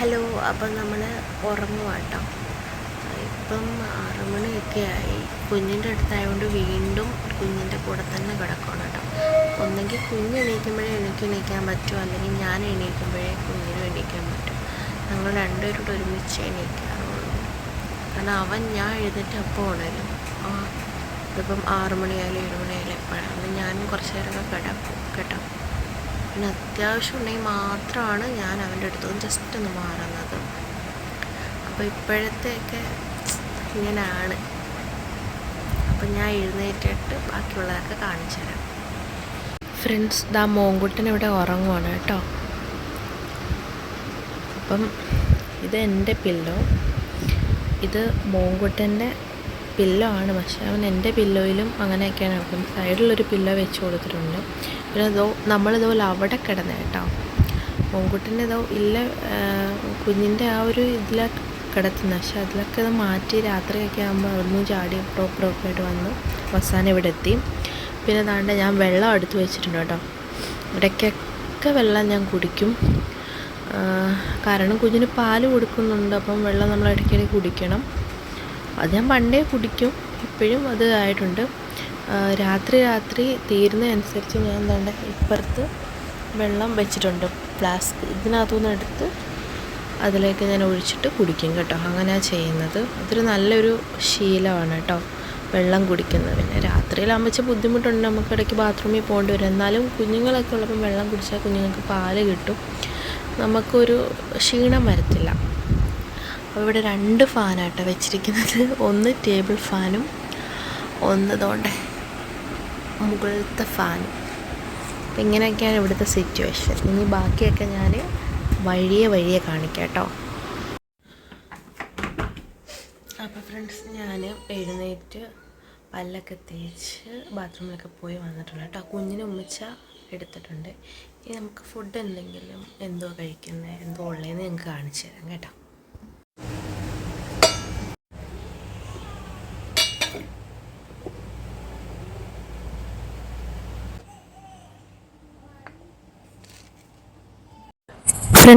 Hello അപ്പം നമ്മൾ ഉറങ്ങുവാട്ടോ ഇപ്പം ആറ് മണിയൊക്കെ ആയി. കുഞ്ഞിന്റെ അടുത്തായതുകൊണ്ട് വീണ്ടും കുഞ്ഞിന്റെ കൂടെ തന്നെ കിടക്കണം കേട്ടോ. ഒന്നെങ്കിൽ കുഞ്ഞ് എണീക്കുമ്പോഴേ എനിക്ക് എണീക്കാൻ പറ്റും അല്ലെങ്കിൽ ഞാൻ എണീക്കുമ്പോഴേ കുഞ്ഞിനും എണീക്കാൻ പറ്റും. ഞങ്ങൾ രണ്ടുപേരോട് ഒരുമിച്ച് എണീക്കാറുള്ളൂ. കാരണം അവൻ ഞാൻ എഴുന്നേറ്റ് അപ്പോൾ ഉണരും. ആ ഇതിപ്പം ആറ് മണിയായാലും ഏഴ് മണിയായാലും എപ്പോഴാണ് ഞാനും കുറച്ച് നേരമൊക്കെ കിടക്കും. കേട്ടോ പിന്നെ അത്യാവശ്യം ഉണ്ടെങ്കിൽ മാത്രമാണ് ഞാൻ അവന്റെ അടുത്തുനിന്ന് ജസ്റ്റ് ഒന്ന് മാറുന്നത്. അപ്പോൾ ഇപ്പോഴത്തെയൊക്കെ ഇങ്ങനെയാണ്. അപ്പം ഞാൻ എഴുന്നേറ്റിട്ട് ബാക്കിയുള്ളതൊക്കെ കാണിച്ചു തരാം. ഫ്രണ്ട്സ് ദാ മോങ്കുട്ടൻ ഇവിടെ ഉറങ്ങുവാണ് കേട്ടോ. അപ്പം ഇത് എന്റെ പില്ലോ ഇത് മോങ്കുട്ടന്റെ പില്ലോ ആണ് പക്ഷേ അവൻ എന്റെ പില്ലോയിലും അങ്ങനെയൊക്കെയാണ് കിടക്കുന്നത് സൈഡിലൊരു പില്ലോ വെച്ച് കൊടുത്തിട്ടുണ്ട്. പിന്നെ ഇതോ നമ്മളിതുപോലെ അവിടെ കിടന്ന് കേട്ടോ. മോങ്കുട്ടന്റെ ഇതോ ഇല്ല കുഞ്ഞിന്റെ ആ ഒരു ഇതിലാണ് കിടത്തുന്നത് പക്ഷെ അതിലൊക്കെ ഇത് മാറ്റി രാത്രിയൊക്കെ ആകുമ്പോൾ അവിടുന്ന് ചാടി പ്രോപ്പറൊക്കെ ആയിട്ട് വന്ന്. അവസാനം ഇവിടെ എത്തി. പിന്നെ താണ്ട ഞാൻ വെള്ളം എടുത്ത് വെച്ചിട്ടുണ്ട് കേട്ടോ. ഇടയ്ക്കൊക്കെ വെള്ളം ഞാൻ കുടിക്കും. കാരണം കുഞ്ഞിന് പാൽ കൊടുക്കുന്നുണ്ട്. അപ്പം വെള്ളം നമ്മൾ ഇടയ്ക്കിടയ്ക്ക് കുടിക്കണം. അത് ഞാൻ പണ്ടേ കുടിക്കും. ഇപ്പോഴും അത് ആയിട്ടുണ്ട്. രാത്രി രാത്രി തീരുന്നതനുസരിച്ച് ഞാൻ എന്താണ്ട് ഇപ്പുറത്ത് വെള്ളം വെച്ചിട്ടുണ്ട്. ഫ്ലാസ്ക് ഇതിനകത്തുനിന്ന് എടുത്ത് അതിലേക്ക് ഞാൻ ഒഴിച്ചിട്ട് കുടിക്കും കേട്ടോ. അങ്ങനെയാണ് ചെയ്യുന്നത്. അതൊരു നല്ലൊരു ശീലമാണ് കേട്ടോ. വെള്ളം കുടിക്കുന്നത്. പിന്നെ രാത്രിയിലാകുമ്പോൾ വെച്ചാൽ ബുദ്ധിമുട്ടുണ്ട്. നമുക്ക് ഇടയ്ക്ക് ബാത്റൂമിൽ പോകേണ്ടി വരും. എന്നാലും കുഞ്ഞുങ്ങളൊക്കെ ഉള്ളപ്പം വെള്ളം കുടിച്ചാൽ കുഞ്ഞുങ്ങൾക്ക് പാൽ കിട്ടും. നമുക്കൊരു ക്ഷീണം വരത്തില്ല. അപ്പോൾ ഇവിടെ രണ്ട് ഫാനാട്ട വെച്ചിരിക്കുന്നത്. ഒന്ന് ടേബിൾ ഫാനും ഒന്ന് തോണ്ട മുകളിലത്തെ ഫാനും. അപ്പം ഇങ്ങനെയൊക്കെയാണ് ഇവിടുത്തെ സിറ്റുവേഷൻ ഇനി ബാക്കിയൊക്കെ ഞാൻ വഴിയെ വഴിയെ കാണിക്കാം കേട്ടോ. അപ്പോൾ ഫ്രണ്ട്സ് ഞാൻ എഴുന്നേറ്റ് പല്ലൊക്കെ തേച്ച് ബാത്റൂമിലൊക്കെ പോയി വന്നിട്ടുണ്ട് കേട്ടോ. കുഞ്ഞിന് ഉമ്മിച്ച എടുത്തിട്ടുണ്ട്. ഇനി നമുക്ക് ഫുഡ് എന്തെങ്കിലും എന്തോ കഴിക്കുന്നത് എന്തോ ഉള്ളതെന്ന് ഞങ്ങൾക്ക് കാണിച്ചു തരാം കേട്ടോ.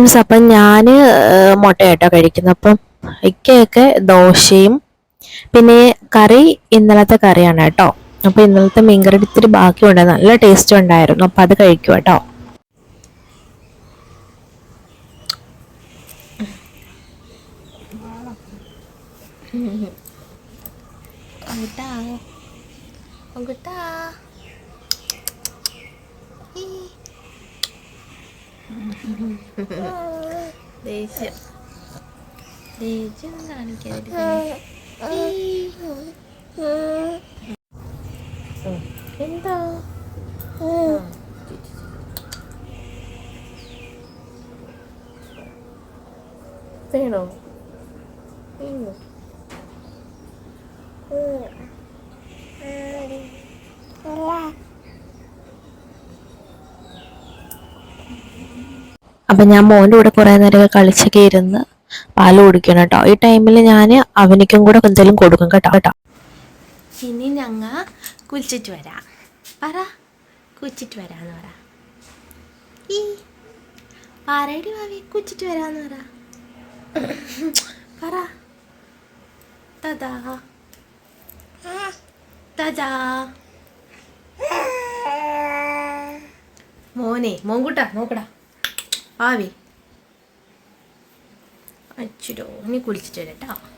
ഫ്രണ്ട്സ് അപ്പം ഞാൻ മുട്ടയായിട്ടോ കഴിക്കുന്നത് അപ്പം ഇക്കയൊക്കെ ദോശയും പിന്നെ കറി ഇന്നലത്തെ കറിയാണ് കേട്ടോ. അപ്പോൾ ഇന്നലത്തെ മീൻകറി ഇത്തിരി ബാക്കിയുണ്ട്. നല്ല ടേസ്റ്റ് ഉണ്ടായിരുന്നു. അപ്പം അത് കഴിക്കും കേട്ടോ. ദേഷ്യം. ദേഷ്യം കാണിക്കാതിരിക്കുന്നു എന്താ? വേണോ? അപ്പം ഞാൻ മോന്റെ കൂടെ കുറേ നേരം കളിച്ചൊക്കെ ഇരുന്ന് പാൽ കുടിക്കണം കേട്ടോ. ഈ ടൈമിൽ ഞാൻ അവനിക്കും കൂടെ എന്തെങ്കിലും കൊടുക്കും കേട്ടോ. കേട്ടോ. ഇനി ഞങ്ങ കുളിച്ചിട്ട് വരാം. പറ. കുളിച്ചിട്ട് വരാന്ന് പറ. ഈ. പറയടി ഭാവി കുളിച്ചിട്ട് വരാന്ന് പറ. പറ. തതാ. തതാ. മോനെ മോൻകുട്ടാ നോക്കടാ ആവി. അച്ചിടോ നീ കുളിച്ചിട്ട് വരട്ടോ.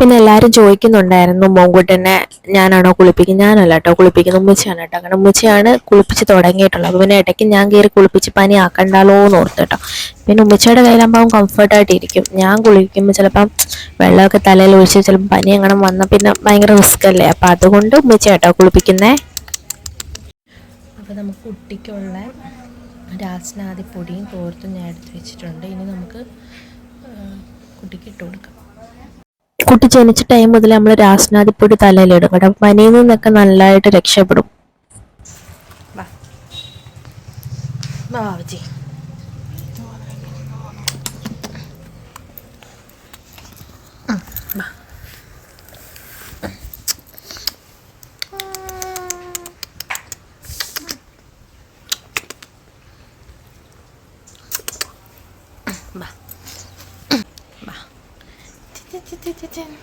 പിന്നെ എല്ലാവരും ചോദിക്കുന്നുണ്ടായിരുന്നു മോങ്കുട്ടനെ ഞാനാണോ കുളിപ്പിക്കുന്നത്? ഞാനല്ല കേട്ടോ കുളിപ്പിക്കുന്നത് ഉമ്മച്ചിയാണ് കേട്ടോ. കാരണം ഉമ്മച്ചിയാണ് കുളിപ്പിച്ച് തുടങ്ങിയിട്ടുള്ളത്. അപ്പോൾ പിന്നെ ഇടയ്ക്ക് ഞാൻ കയറി കുളിപ്പിച്ച് പനി ആക്കണ്ടാലോ എന്ന് ഓർത്ത് കേട്ടോ. പിന്നെ ഉമ്മച്ചിയുടെ കയ്യിലാകുമ്പോൾ കംഫർട്ടായിട്ട് ഇരിക്കും ഞാൻ കുളിക്കുമ്പോൾ ചിലപ്പം വെള്ളമൊക്കെ തലയിൽ ഒഴിച്ച് ചിലപ്പോൾ പനി അങ്ങനെ വന്നാൽ പിന്നെ ഭയങ്കര റിസ്ക് അല്ലേ? അപ്പോൾ അതുകൊണ്ട് ഉമ്മച്ചി കേട്ടോ കുളിപ്പിക്കുന്നേ. അപ്പോൾ നമുക്ക് കുട്ടിക്കുള്ള രാസനാദിപ്പൊടിയും കോർത്തും ഞാൻ എടുത്ത് വെച്ചിട്ടുണ്ട്. ഇനി നമുക്ക് കുട്ടിക്ക് ഇട്ട് കൊടുക്കാം. കുട്ടി ജനിച്ച ടൈം മുതൽ നമ്മൾ രാസനാദിപ്പൊടി തലയിലിടും കേട്ടോ പനിയിൽ നിന്നൊക്കെ നല്ലതായിട്ട് രക്ഷപ്പെടും ബാബുജി ചച്ചൻ.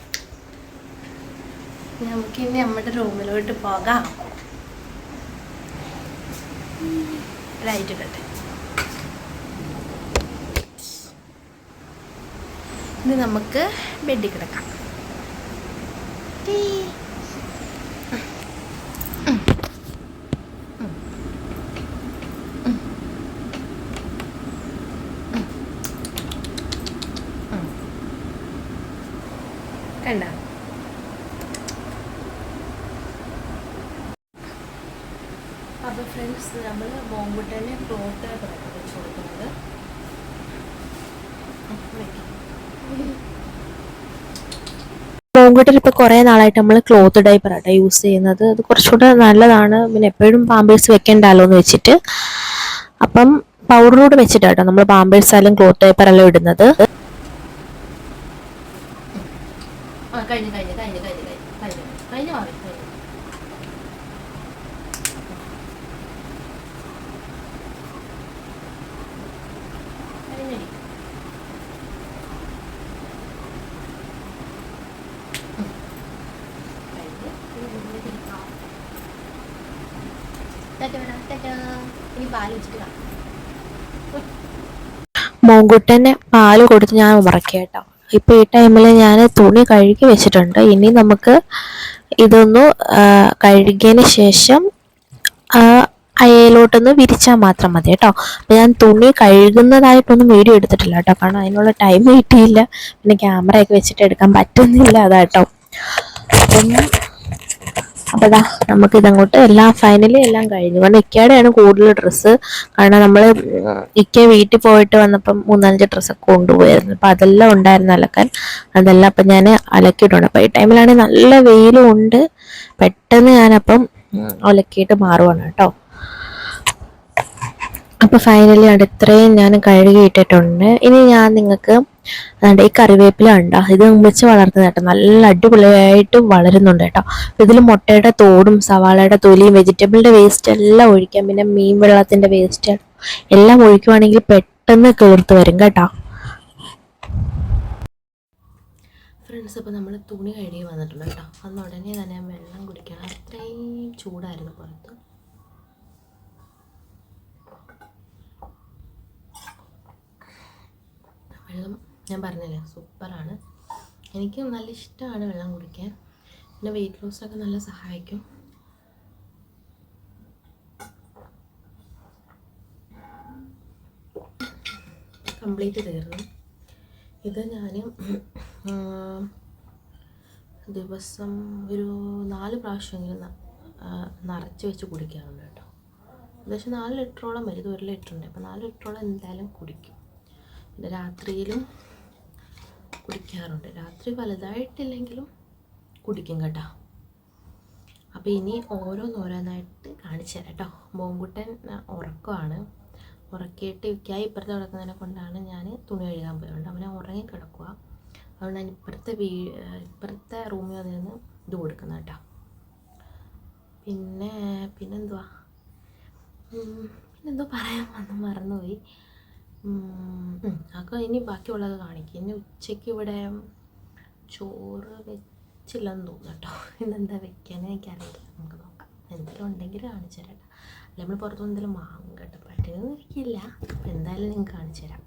നമുക്കിനി നമ്മുടെ റൂമിലോട്ട് പോകാം. ലൈറ്റ് ഇടട്ടെ. ഇനി നമുക്ക് ബെഡിൽ കിടക്കാം. അപ്പോൾ ഫ്രണ്ട്സ് നമ്മൾ ബോംബുട്ടനെ ക്ലോത്ത് വെച്ച് കൊടുക്കുന്നത് മോങ്കുട്ടിൽ ഇപ്പോൾ കുറേ നാളായിട്ട് നമ്മൾ ക്ലോത്ത് ഡൈപ്പർ ആട്ടോ യൂസ് ചെയ്യുന്നത്. അത് കുറച്ചുകൂടെ നല്ലതാണ്. പിന്നെ എപ്പോഴും പാമ്പേഴ്സ് വെക്കണ്ടല്ലോ എന്ന് വെച്ചിട്ട്. അപ്പം പൗഡറോട് വെച്ചിട്ടാട്ടോ നമ്മൾ പാമ്പേഴ്സ് ആയാലും ക്ലോത്ത് ഡൈപ്പർ എല്ലാം ഇടുന്നത്. കഴിഞ്ഞു കഴിഞ്ഞു കഴിഞ്ഞു കഴിഞ്ഞു കഴിഞ്ഞു കഴിഞ്ഞു കഴിഞ്ഞു മാറി കഴിഞ്ഞു കഴിഞ്ഞടി ഉം. കഴിഞ്ഞ്. ഇനി മുന്നിലേക്ക് ഇരിക്കാം. ടാറ്റാ വേണം, ടാറ്റാ. ഇനി പാൽ മോങ്കുട്ടനെ പാൽ കൊടുത്ത് ഞാൻ ഉറക്കേട്ടോ കേട്ടോ. ഇപ്പോൾ ഈ ടൈമിൽ ഞാൻ തുണി കഴുകി വെച്ചിട്ടുണ്ട്. ഇനി നമുക്ക് ഇതൊന്ന് കഴുകിയതിന് ശേഷം അയലോട്ടൊന്ന് വിരിച്ചാൽ മാത്രം മതി കേട്ടോ. ഞാൻ തുണി കഴുകുന്നതായിട്ടൊന്നും വീഡിയോ എടുത്തിട്ടില്ല കേട്ടോ. കാരണം അതിനുള്ള ടൈം കിട്ടിയില്ല. പിന്നെ ക്യാമറയൊക്കെ വെച്ചിട്ട് എടുക്കാൻ പറ്റുന്നില്ല അതാട്ടോ അപ്പം അപ്പോൾ ഇതാ നമുക്ക് ഇതങ്ങോട്ട് എല്ലാം ഫൈനലി എല്ലാം കഴിഞ്ഞു. കാരണം ഇക്കയുടെയാണ് കൂടുതൽ ഡ്രസ്സ് കാരണം നമ്മൾ ഇക്ക വീട്ടിൽ പോയിട്ട് വന്നപ്പം മൂന്നാലഞ്ച് ഡ്രസ്സൊക്കെ കൊണ്ടുപോയായിരുന്നു. അപ്പം അതെല്ലാം ഉണ്ടായിരുന്നു അലക്കാൻ. അതെല്ലാം അപ്പം ഞാൻ അലക്കിയിട്ടുണ്ട്. അപ്പം ഈ ടൈമിലാണെങ്കിൽ നല്ല വെയിലും ഉണ്ട് പെട്ടെന്ന് ഞാനപ്പം അലക്കിയിട്ട് മാറുവാണ് കേട്ടോ. അപ്പോൾ ഫൈനലി അടുത്തയും ഞാൻ കഴുകിയിട്ടിട്ടുണ്ട്. ഇനി ഞാൻ നിങ്ങൾക്ക് അതുകൊണ്ട് ഈ കറിവേപ്പില ഉണ്ടോ ഇത് വെച്ച് വളർത്തുന്ന കേട്ടോ. നല്ല അടിപൊളിയായിട്ട് വളരുന്നുണ്ട് കേട്ടോ. ഇതിൽ മുട്ടയുടെ തോടും സവാളയുടെ തൊലിയും വെജിറ്റബിളിന്റെ വേസ്റ്റ് എല്ലാം ഒഴിക്കാം. പിന്നെ മീൻ വെള്ളത്തിന്റെ വേസ്റ്റ് എല്ലാം ഒഴിക്കുവാണെങ്കിൽ പെട്ടെന്ന് കീർത്ത് വരും കേട്ടോ. ഫ്രണ്ട്സ് അപ്പോൾ നമ്മൾ തുണി കഴുകി വന്നിട്ടുണ്ട് കേട്ടോ. അന്ന് ഉടനെ തന്നെ വെള്ളം കുടിക്കണം. അത്രയും ചൂടായിരുന്നു പുറത്ത്. വെള്ളം ഞാൻ പറഞ്ഞില്ലേ സൂപ്പറാണ്. എനിക്ക് നല്ല ഇഷ്ടമാണ് വെള്ളം കുടിക്കാൻ. പിന്നെ വെയിറ്റ് ലോസൊക്കെ നല്ല സഹായിക്കും. കംപ്ലീറ്റ് തീർന്നു. ഇത് ഞാൻ ദിവസം ഒരു നാല് പ്രാവശ്യമെങ്കിലും നിറച്ച് വെച്ച് കുടിക്കാറുണ്ട് കേട്ടോ. ഏകദേശം നാല് ലിറ്ററോളം വരും. ഇത് ഒരു ലിറ്ററുണ്ട് അപ്പോൾ നാല് ലിറ്ററോളം എന്തായാലും കുടിക്കും. പിന്നെ രാത്രിയിലും കുടിക്കാറുണ്ട്. രാത്രി വലുതായിട്ടില്ലെങ്കിലും കുടിക്കും കേട്ടോ. അപ്പോൾ ഇനി ഓരോന്നോരോന്നായിട്ട് കാണിച്ചു തരാം കേട്ടോ. മോങ്കുട്ടൻ ഉറക്കമാണ് ഉറക്കിയിട്ട് ഇക്കായി ഇപ്പുറത്ത് കിടക്കുന്നതിനെ കൊണ്ടാണ് ഞാൻ തുണി കഴുകാൻ പോയത് അവനെ ഉറങ്ങി കിടക്കുക അതുകൊണ്ട് ഞാൻ ഇപ്പുറത്തെ വീ ഇപ്പുറത്തെ റൂമിൽ വന്നിരുന്ന് ഇത് കൊടുക്കുന്നത് കേട്ടോ. പിന്നെ പിന്നെന്തുവാ? പിന്നെന്തോ പറയാൻ വന്ന് മറന്നുപോയി. അപ്പോൾ ഇനി ബാക്കിയുള്ളത് കാണിക്കും. ഇനി ഉച്ചയ്ക്ക് ഇവിടെ ചോറ് വെച്ചില്ലെന്ന് തോന്നുന്നു കേട്ടോ ഇന്നെന്താ വെക്കാന്ന് എനിക്കറിയില്ല. നമുക്ക് നോക്കാം. എന്തെങ്കിലും ഉണ്ടെങ്കിൽ കാണിച്ചു തരാം അല്ല നമ്മൾ പുറത്തുനിന്ന് എന്തെങ്കിലും വാങ്ങും കേട്ടോ. പറ്റുമെന്ന് ഇരിക്കില്ല. അപ്പോൾ എന്തായാലും നിങ്ങൾക്ക് കാണിച്ചു തരാം.